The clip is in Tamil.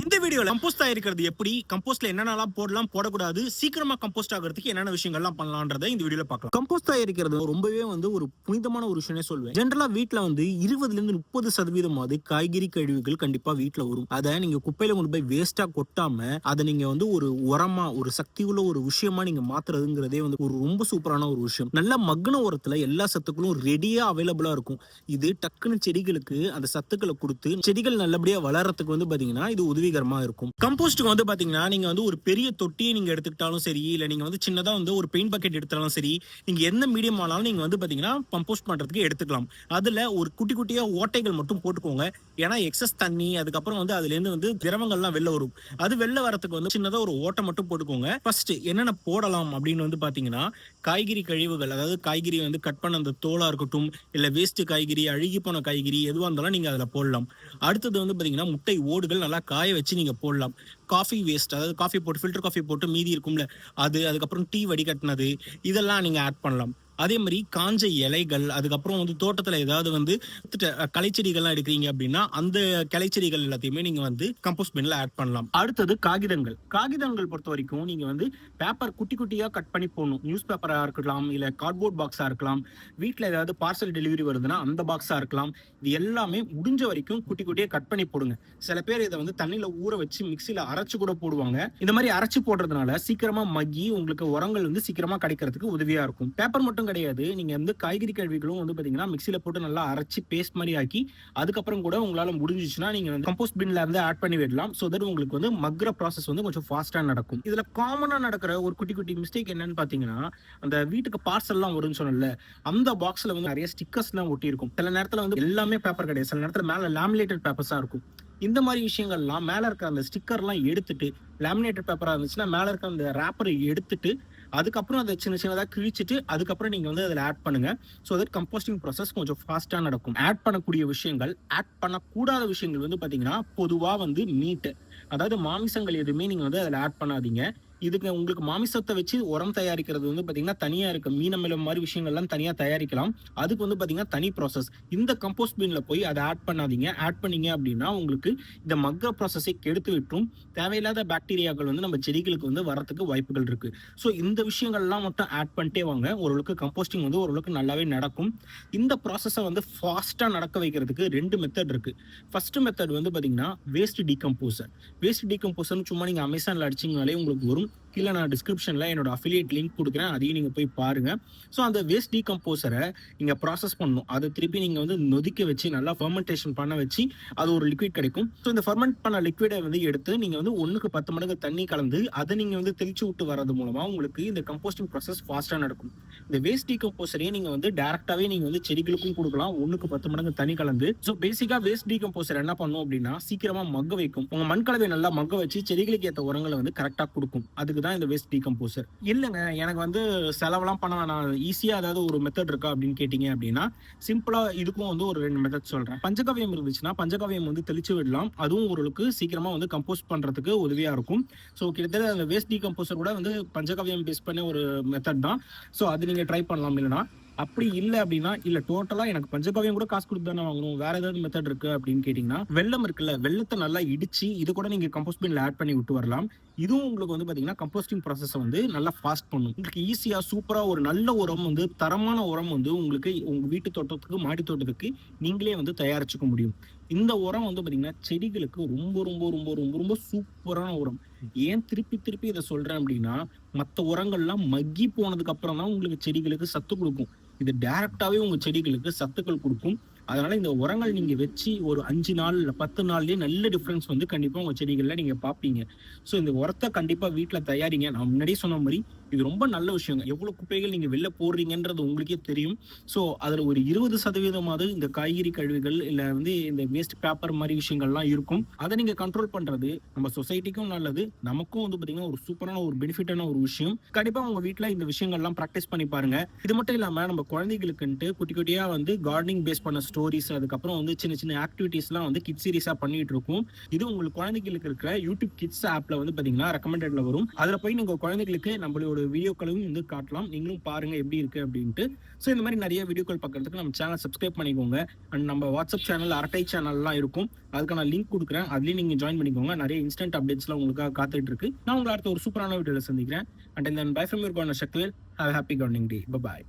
இந்த வீடியோல கம்போஸ்ட் தயாரிக்கிறது எப்படி? கம்போஸ்ட்ல என்னென்னலாம் போடலாம் போடக்கூடாது சீக்கிரமா கம்போஸ்ட் ஆகிறதுக்கு என்னென்ன விஷயங்கள்லாம் பண்ணலான்றதை இந்த வீடியோல பார்க்கலாம். கம்போஸ்ட் தயாரிக்கிறது ரொம்பவே வந்து ஒரு புனிதமான ஒரு விஷயமே சொல்லுவேன் ஜென்ரலா வீட்டுல வந்து இருபதுல இருந்து முப்பது சதவீதமாவது காய்கறி கழிவுகள் கண்டிப்பா வீட்டுல வரும். அதை நீங்க குப்பையில கொண்டு போய் வேஸ்டா கொட்டாம அதை நீங்க வந்து ஒரு உரமா ஒரு சக்தி உள்ள ஒரு விஷயமா நீங்க மாத்துறதுங்கிறதே வந்து ஒரு ரொம்ப சூப்பரான ஒரு விஷயம். நல்ல மக்ன உரத்துல எல்லா சத்துக்களும் ரெடியா அவைலபிளா இருக்கும். இது டக்குன்னு செடிகளுக்கு அந்த சத்துக்களை கொடுத்து செடிகள் நல்லபடியா வளர்றதுக்கு வந்து பாத்தீங்கன்னா இது உதவிகரமா இருக்கும். கம்போஸ்ட்டுக்கு வந்து பாத்தீங்கன்னா நீங்க வந்து ஒரு பெரிய தொட்டியை நீங்க எடுத்துக்கிட்டாலும் சரி இல்ல நீங்க வந்து சின்னதா வந்து ஒரு பெயிண்ட் பக்கெட் எடுத்தாலும் சரி நீங்க எந்த மீடியம் ஆனாலும் நீங்க வந்து பாத்தீங்கன்னா கம்போஸ்ட் பண்றதுக்கு எடுத்துக்கலாம். அதுல ஒரு குட்டி குட்டியா ஓட்டைகள் மட்டும் போட்டுக்கோங்க. ஏன்னா எக்ஸஸ் தண்ணி அதுக்கப்புறம் வந்து அதுல இருந்து வந்து திரவங்கள்லாம் வெளில வரும். அது வெளில வரதுக்கு வந்து சின்னதா ஒரு ஓட்டை மட்டும் போட்டுக்கோங்க. ஃபர்ஸ்ட் என்னென்ன போடலாம் அப்படின்னு வந்து பாத்தீங்கன்னா காய்கறி கழிவுகள் அதாவது காய்கறி வந்து கட் பண்ண அந்த தோலா இருக்கட்டும் இல்ல வேஸ்ட் காய்கறி அழுகி போன காய்கறி எதுவா இருந்தாலும் நீங்க அதுல போடலாம். அடுத்தது வந்து பாத்தீங்கன்னா முட்டை ஓடுகள் நல்லா காய வச்சு நீங்க போடலாம். காஃபி வேஸ்ட் அதாவது காஃபி போட்டு ஃபில்டர் காஃபி போட்டு மீதி இருக்கும்ல அது அதுக்கப்புறம் டீ வடிகட்டினது இதெல்லாம் நீங்க ஆட் பண்ணலாம். அதே மாதிரி காஞ்ச இலைகள் அதுக்கப்புறம் வந்து தோட்டத்தில் ஏதாவது வந்து கலைச்செடிகள்லாம் எடுக்கிறீங்க அப்படின்னா அந்த கலைச்செடிகள் எல்லாத்தையுமே நீங்கள் வந்து கம்போஸ்ட் பின்ல ஆட் பண்ணலாம். அடுத்தது காகிதங்கள். காகிதங்கள் பொறுத்த வரைக்கும் நீங்கள் வந்து பேப்பர் குட்டி குட்டியாக கட் பண்ணி போடணும். நியூஸ் பேப்பராக இருக்கலாம் இல்லை கார்ட்போர்ட் பாக்ஸாக இருக்கலாம். வீட்டில் ஏதாவது பார்சல் டெலிவரி வருதுன்னா அந்த பாக்ஸாக இருக்கலாம். இது எல்லாமே முடிஞ்ச வரைக்கும் குட்டி குட்டியாக கட் பண்ணி போடுங்க. சில பேர் இதை வந்து தண்ணியில் ஊற வச்சு மிக்சியில் அரைச்சு கூட போடுவாங்க. இந்த மாதிரி அரைச்சு போடுறதுனால சீக்கிரமாக மக்கி உங்களுக்கு உரங்கள் வந்து சீக்கிரமாக கிடைக்கிறதுக்கு உதவியாக இருக்கும். பேப்பர் மட்டும் கிடையாது. நீங்க வந்து காய்கறி கழுவிகளும் வந்து பாத்தீங்கன்னா மிக்சியில போட்டு நல்லா அரைச்சு பேஸ்ட் மாதிரி ஆக்கி அதுக்கப்புறம் கூட உங்களால் முடிஞ்சிச்சுன்னா நீங்க வந்து கம்போஸ்ட் பின்ல இருந்து ஆட் பண்ணி விடலாம். ஸோ தட் உங்களுக்கு வந்து மக்ர ப்ராசஸ் வந்து கொஞ்சம் ஃபாஸ்ட்டாக நடக்கும். இதுல காமனாக நடக்கிற ஒரு குட்டி குட்டி மிஸ்டேக் என்னன்னு பார்த்தீங்கன்னா அந்த வீட்டுக்கு பார்சல்லாம் வரும்னு சொன்னல அந்த பாக்ஸில் வந்து நிறைய ஸ்டிக்கர்ஸ்லாம் ஒட்டி இருக்கும் சில நேரத்தில் வந்து எல்லாமே பேப்பர் கிடையாது. சில நேரத்தில் மேலே லேமினேட்டட் பேப்பர்ஸாக இருக்கும். இந்த மாதிரி விஷயங்கள்லாம் மேலே இருக்க அந்த ஸ்டிக்கர்லாம் எடுத்துட்டு லேமினேட்டட் பேப்பராக இருந்துச்சுன்னா மேலே இருக்க அந்த ரேப்பரை எடுத்துட்டு அதுக்கப்புறம் அதை சின்ன சின்னதாக கிழிச்சிட்டு அதுக்கப்புறம் நீங்கள் வந்து அதில் ஆட் பண்ணுங்க. ஸோ தட் கம்போஸ்டிங் ப்ராசஸ் கொஞ்சம் ஃபாஸ்ட்டாக நடக்கும். ஆட் பண்ணக்கூடிய விஷயங்கள் ஆட் பண்ணக்கூடாத விஷயங்கள் வந்து பார்த்தீங்கன்னா பொதுவாக வந்து மீட் அதாவது மாமிசங்கள் எதுவுமே நீங்கள் வந்து அதில் ஆட் பண்ணாதீங்க. இதுக்கு உங்களுக்கு மாமிசத்தை வச்சு உரம் தயாரிக்கிறது வந்து பாத்தீங்கன்னா தனியா இருக்கு மீனமிலம் மாதிரி விஷயங்கள்லாம் தனியா தயாரிக்கலாம். அதுக்கு வந்து பாத்தீங்கன்னா தனி ப்ராசஸ் இந்த கம்போஸ்ட் பீன்ல போய் அதை ஆட் பண்ணாதீங்க. ஆட் பண்ணீங்க அப்படின்னா உங்களுக்கு இந்த மக்க ப்ராசஸை கெடுத்து விட்டும் தேவையில்லாத பாக்டீரியாக்கள் வந்து நம்ம செடிகளுக்கு வந்து வரத்துக்கு வாய்ப்புகள் இருக்கு. ஸோ இந்த விஷயங்கள்லாம் மட்டும் ஆட் பண்ணிட்டே வாங்க. ஓரளவுக்கு கம்போஸ்டிங் வந்து ஓரளவுக்கு நல்லாவே நடக்கும். இந்த ப்ராசஸை வந்து ஃபாஸ்டா நடக்க வைக்கிறதுக்கு ரெண்டு மெத்தட் இருக்கு. ஃபர்ஸ்ட் மெத்தட் வந்து பாத்தீங்கன்னா வேஸ்ட் டீகம்போசர் வேஸ்ட் டீகம்போசர்னு சும்மா நீங்க அமேசான்ல அடிச்சிங்கனாலே உங்களுக்கு வரும். கீழே நான் டிஸ்கிரிப்ஷனில் என்னோட அஃபிலியேட் லிங்க் கொடுக்குறேன். அதையும் நீங்கள் போய் பாருங்கள் ஸோ அந்த வேஸ்ட் டீகம்போசரை நீங்கள் ப்ராசஸ் பண்ணணும். அதை திருப்பி நீங்கள் வந்து நொதிக்க வச்சு நல்லா ஃபர்மெண்டேஷன் பண்ண வச்சு அது ஒரு லிக்விட் கிடைக்கும். ஸோ இந்த ஃபர்மெண்ட் பண்ண லிக்விடை வந்து எடுத்து நீங்கள் வந்து ஒன்றுக்கு பத்து மடங்கு தண்ணி கலந்து அதை நீங்கள் வந்து தெளிச்சு விட்டு வர்றது மூலமாக உங்களுக்கு இந்த கம்போஸ்டிங் ப்ராசஸ் ஃபாஸ்ட்டாக நடக்கும். இந்த வேஸ்ட் டீகம்போசரையே நீங்கள் வந்து டேரெக்டாகவே நீங்கள் வந்து செடிகளுக்கும் கொடுக்கலாம். ஒன்றுக்கு பத்து மடங்கு தண்ணி கலந்து. ஸோ பேசிக்காக வேஸ்ட் டீகம்போசர் என்ன பண்ணும் அப்படின்னா சீக்கிரமாக மக்க வைக்கும். உங்கள் மண் கலவை நல்லா மக்க வச்சு செடிகளுக்கு ஏற்ற உரங்களை வந்து கரெக்டாக கொடுக்கும். அதுக்கு தான் இந்த வேஸ்ட் டீகம்போசர் இல்லைங்க எனக்கு வந்து செலவெல்லாம் பண்ண வேணாம். ஈஸியாக ஏதாவது ஒரு மெத்தட் இருக்கா அப்படின்னு கேட்டிங்க அப்படின்னா சிம்பிளாக இதுக்கும் வந்து ஒரு ரெண்டு மெத்தட் சொல்கிறேன் பஞ்சகவியம் இருந்துச்சுன்னா பஞ்சகவியம் வந்து தெளிச்சு விடலாம். அதுவும் ஓரளவுக்கு சீக்கிரமாக வந்து கம்போஸ் பண்ணுறதுக்கு உதவியாக இருக்கும். ஸோ கிட்டத்தட்ட அந்த வேஸ்ட் டீகம்போசர் கூட வந்து பஞ்சகவியம் பேஸ் பண்ண ஒரு மெத்தட் தான். ஸோ அது நீங்கள் ட்ரை பண்ணலாம் இல்லைனா அப்படி இல்லை அப்படின்னா இல்லை டோட்டலாக எனக்கு பஞ்சகவியம் கூட காசு கொடுத்து தானே வாங்கணும். வேற ஏதாவது மெத்தட் இருக்கு அப்படின்னு கேட்டிங்கன்னா வெள்ளம் இருக்குல்ல வெள்ளத்தை நல்லா இடிச்சு இது கூட நீங்கள் கம்போஸ்ட் பின்ல ஆட் பண்ணி விட்டு வரலாம். இதுவும் உங்களுக்கு வந்து பார்த்தீங்கன்னா கம்போஸ்டிங் ப்ராசஸை வந்து நல்லா ஃபாஸ்ட் பண்ணும். உங்களுக்கு ஈஸியாக சூப்பராக ஒரு நல்ல உரம் வந்து தரமான உரம் வந்து உங்களுக்கு உங்கள் வீட்டு தோட்டத்துக்கு மாடி தோட்டத்துக்கு நீங்களே வந்து தயாரிச்சுக்க முடியும். இந்த உரம் வந்து பார்த்தீங்கன்னா செடிகளுக்கு ரொம்ப ரொம்ப ரொம்ப ரொம்ப ரொம்ப சூப்பரான உரம். ஏன் திருப்பி திருப்பி இதை சொல்கிறேன் அப்படின்னா மற்ற உரங்கள்லாம் மக்கி போனதுக்கு அப்புறம் தான் உங்களுக்கு செடிகளுக்கு சத்து கொடுக்கும். இது டைரக்டாகவே உங்கள் செடிகளுக்கு சத்துக்கள் கொடுக்கும். அதனால இந்த உரங்கள் நீங்க வச்சு ஒரு அஞ்சு நாள் பத்து நாள்லயே நல்ல டிஃபரன்ஸ் வந்து கண்டிப்பா உங்க செடிகள்ல நீங்க பாப்பீங்க. ஸோ இந்த உரத்தை கண்டிப்பா வீட்டுல தயாரிங்க. நான் முன்னாடியே சொன்ன மாதிரி இது ரொம்ப நல்ல விஷயங்க. எவ்வளவு குப்பைகள் நீங்க வெளில போடுறீங்கன்றது உங்களுக்கே தெரியும். ஸோ அதுல ஒரு இருபது சதவீதமாவது இந்த காய்கறி கழிவுகள் இல்ல வந்து இந்த வேஸ்ட் பேப்பர் மாதிரி விஷயங்கள்லாம் இருக்கும். அதை நீங்க கண்ட்ரோல் பண்றது நம்ம சொசைட்டிக்கும் நல்லது. நமக்கும் வந்து பாத்தீங்கன்னா ஒரு சூப்பரான ஒரு பெனிஃபிட்டான ஒரு விஷயம். கண்டிப்பா உங்க வீட்டுல இந்த விஷயங்கள்லாம் ப்ராக்டிஸ் பண்ணி பாருங்க. இது மட்டும் இல்லாம நம்ம குழந்தைகளுக்குன்ட்டு குட்டி குட்டியா வந்து கார்டனிங் பேஸ் பண்ண ஸ்டோரிஸ் அதுக்கப்புறம் வந்து சின்ன சின்ன ஆக்டிவிட்டீஸ்லாம் வந்து கிட் சீரிஸாக பண்ணிட்டு இருக்கும். இது உங்களுக்கு குழந்தைகளுக்கு இருக்கிற யூடியூப் கிட்ஸ் ஆப்ல வந்து பாத்தீங்கன்னா ரெக்கமெண்டட்ல வரும். அதுல போய் நீங்க குழந்தைகளுக்கு நம்மளோட வீடியோக்களையும் வந்து காட்டலாம். நீங்களும் பாருங்க எப்படி இருக்கு அப்படின்ட்டு. ஸோ இந்த மாதிரி நிறைய வீடியோக்கள் பார்க்கறதுக்கு நம்ம சேனல் சப்ஸ்கிரைப் பண்ணிக்கோங்க. அண்ட் நம்ம வாட்ஸ்அப் சேனல் அரட்டை சேனல்லாம் இருக்கும். அதுக்கான லிங்க் கொடுக்குறேன். அதுலேயும் நீங்கள் ஜாயின் பண்ணிக்கோங்க. நிறைய இன்ஸ்டன்ட் அப்டேட்ஸ்லாம் உங்களுக்காக காத்துட்டு இருக்கு. நான் உங்களை அடுத்த ஒரு சூப்பரான வீடியோவில் சந்திக்கிறேன். And then bye from your corner Sakthivel have happy governing day bye